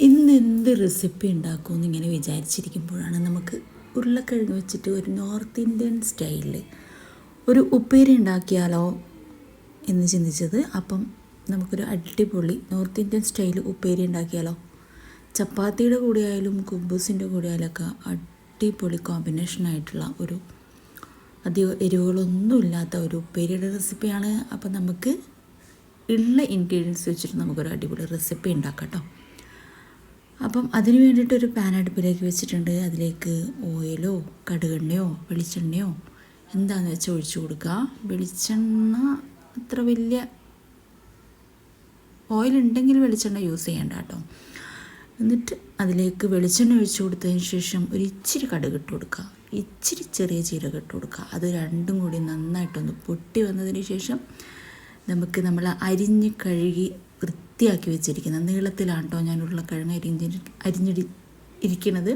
ഇന്ന് എന്ത് റെസിപ്പി ഉണ്ടാക്കുമെന്ന് ഇങ്ങനെ വിചാരിച്ചിരിക്കുമ്പോഴാണ് നമുക്ക് ഉരുളക്കിഴങ്ങ് വെച്ചിട്ട് ഒരു നോർത്ത് ഇന്ത്യൻ സ്റ്റൈലിൽ ഒരു ഉപ്പേരി ഉണ്ടാക്കിയാലോ എന്ന് ചിന്തിച്ചത്. അപ്പം നമുക്കൊരു അടിപൊളി നോർത്ത് ഇന്ത്യൻ സ്റ്റൈൽ ഉപ്പേരി ഉണ്ടാക്കിയാലോ. ചപ്പാത്തിയുടെ കൂടെ ആയാലും കുബൂസിന്റെ കൂടെ ആയാലൊക്കെ അടിപൊളി കോമ്പിനേഷനായിട്ടുള്ള ഒരു അധികം എരിവുകളൊന്നും ഇല്ലാത്ത ഒരു ഉപ്പേരിയുടെ റെസിപ്പിയാണ് അപ്പം നമുക്ക് ഉള്ള ഇൻഗ്രീഡിയൻസ് വെച്ചിട്ട് നമുക്കൊരു അടിപൊളി റെസിപ്പി ഉണ്ടാക്കാം കേട്ടോ. അപ്പം അതിന് വേണ്ടിയിട്ട് ഒരു പാൻ അടുപ്പിലേക്ക് വെച്ചിട്ടുണ്ട്. അതിലേക്ക് ഓയിലോ കടുകെണ്ണയോ വെളിച്ചെണ്ണയോ എന്താണെന്ന് വെച്ചാൽ ഒഴിച്ചു കൊടുക്കുക വെളിച്ചെണ്ണ അത്ര വലിയ ഓയിൽ ഉണ്ടെങ്കിൽ വെളിച്ചെണ്ണ യൂസ് ചെയ്യേണ്ട കേട്ടോ. എന്നിട്ട് അതിലേക്ക് വെളിച്ചെണ്ണ ഒഴിച്ചു കൊടുത്തതിന് ശേഷം ഒരു ഇച്ചിരി കടുക് ഇട്ട് കൊടുക്കുക ഇച്ചിരി ചെറിയ ജീരകം ഇട്ട് കൊടുക്കുക അത് രണ്ടും കൂടി നന്നായിട്ടൊന്ന് പൊട്ടി വന്നതിന് ശേഷം നമുക്ക് നമ്മൾ അരിഞ്ഞ് കഴുകി വൃത്തിയാക്കി വെച്ചിരിക്കുന്നത്. നീളത്തിലാണ് കേട്ടോ ഞാൻ ഉരുളക്കിഴങ്ങ് അരിഞ്ഞി അരിഞ്ഞിടി ഇരിക്കുന്നത്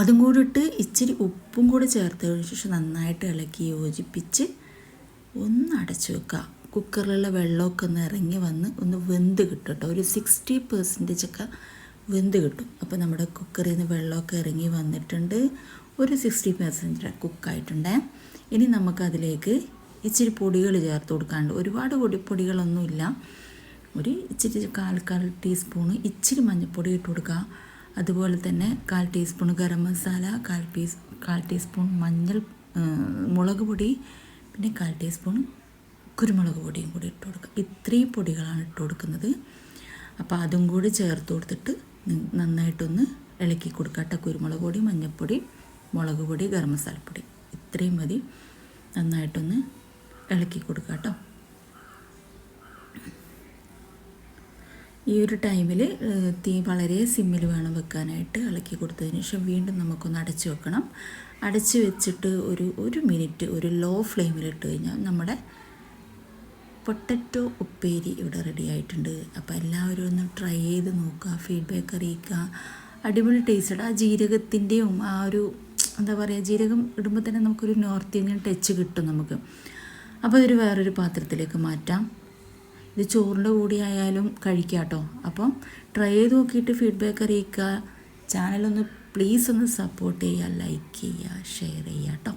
അതും കൂടി ഇട്ട് ഇച്ചിരി ഉപ്പും കൂടി ചേർത്തതിന് ശേഷം നന്നായിട്ട് ഇളക്കി യോജിപ്പിച്ച് ഒന്ന് അടച്ചു വെക്കുക കുക്കറിലുള്ള വെള്ളമൊക്കെ ഒന്ന് ഇറങ്ങി വന്ന് ഒന്ന് വെന്ത് കിട്ടും കേട്ടോ. ഒരു സിക്സ്റ്റി പെർസെന്റേജ് ഒക്കെ വെന്ത് കിട്ടും. അപ്പോൾ നമ്മുടെ കുക്കറിൽ നിന്ന് വെള്ളമൊക്കെ ഇറങ്ങി വന്നിട്ടുണ്ട്. ഒരു സിക്സ്റ്റി പെർസെന്റേജ് കുക്കായിട്ടുണ്ടേ ഇനി നമുക്കതിലേക്ക് ഇച്ചിരി പൊടികൾ ചേർത്ത് കൊടുക്കാണ്ട്. ഒരുപാട് പൊടി പൊടികളൊന്നുമില്ല. ഒരു ഇച്ചിരി കാൽ കാൽ ടീസ്പൂണ് ഇച്ചിരി മഞ്ഞൾപ്പൊടി ഇട്ട് കൊടുക്കുക. അതുപോലെ തന്നെ കാൽ ടീസ്പൂൺ ഗരം മസാല കാൽ പീസ് കാൽ ടീസ്പൂൺ മഞ്ഞൾ മുളക് പൊടി പിന്നെ കാൽ ടീസ്പൂൺ കുരുമുളക് പൊടിയും കൂടി ഇട്ട് കൊടുക്കുക. ഇത്രയും പൊടികളാണ് ഇട്ട് കൊടുക്കുന്നത്. അപ്പോൾ അതും കൂടി ചേർത്ത് കൊടുത്തിട്ട് നന്നായിട്ടൊന്ന് ഇളക്കി കൊടുക്കുക കേട്ടോ. കുരുമുളക് പൊടി മഞ്ഞൾപ്പൊടി മുളക് പൊടി ഗരം മസാലപ്പൊടി. ഇത്രയും മതി. നന്നായിട്ടൊന്ന് ഇളക്കി കൊടുക്കുക കേട്ടോ ഈ ഒരു ടൈമിൽ തീ വളരെ സിമ്മിൽ വേണം വെക്കാനായിട്ട് ഇളക്കി കൊടുത്തതിന് ശേഷം വീണ്ടും നമുക്കൊന്ന് അടച്ചു വെക്കണം. അടച്ചു വെച്ചിട്ട് ഒരു ഒരു മിനിറ്റ് ഒരു ലോ ഫ്ലെയിമിൽ ഇട്ട് കഴിഞ്ഞാൽ നമ്മുടെ പൊട്ടറ്റോ ഉപ്പേരി ഇവിടെ റെഡി ആയിട്ടുണ്ട്. അപ്പോൾ എല്ലാവരും ഒന്ന് ട്രൈ ചെയ്ത് നോക്കുക ഫീഡ്ബാക്ക് അറിയിക്കുക. അടിപൊളി ടേസ്റ്റ് ആ ജീരകത്തിന്റെയും ആ ഒരു എന്താ പറയുക ജീരകം ഇടുമ്പോൾ തന്നെ നമുക്കൊരു നോർത്ത് ഇന്ത്യൻ ടച്ച് കിട്ടും നമുക്ക്. അപ്പോൾ ഇതൊരു വേറൊരു പാത്രത്തിലേക്ക് മാറ്റാം. ഇത് ചോറിന്റെ കൂടി ആയാലും കഴിക്കാം കേട്ടോ അപ്പം ട്രൈ ചെയ്ത് നോക്കിയിട്ട് ഫീഡ്ബാക്ക് അറിയിക്കുക. ചാനലൊന്ന് പ്ലീസ് ഒന്ന് സപ്പോർട്ട് ചെയ്യുക ലൈക്ക് ചെയ്യുക ഷെയർ ചെയ്യുക കേട്ടോ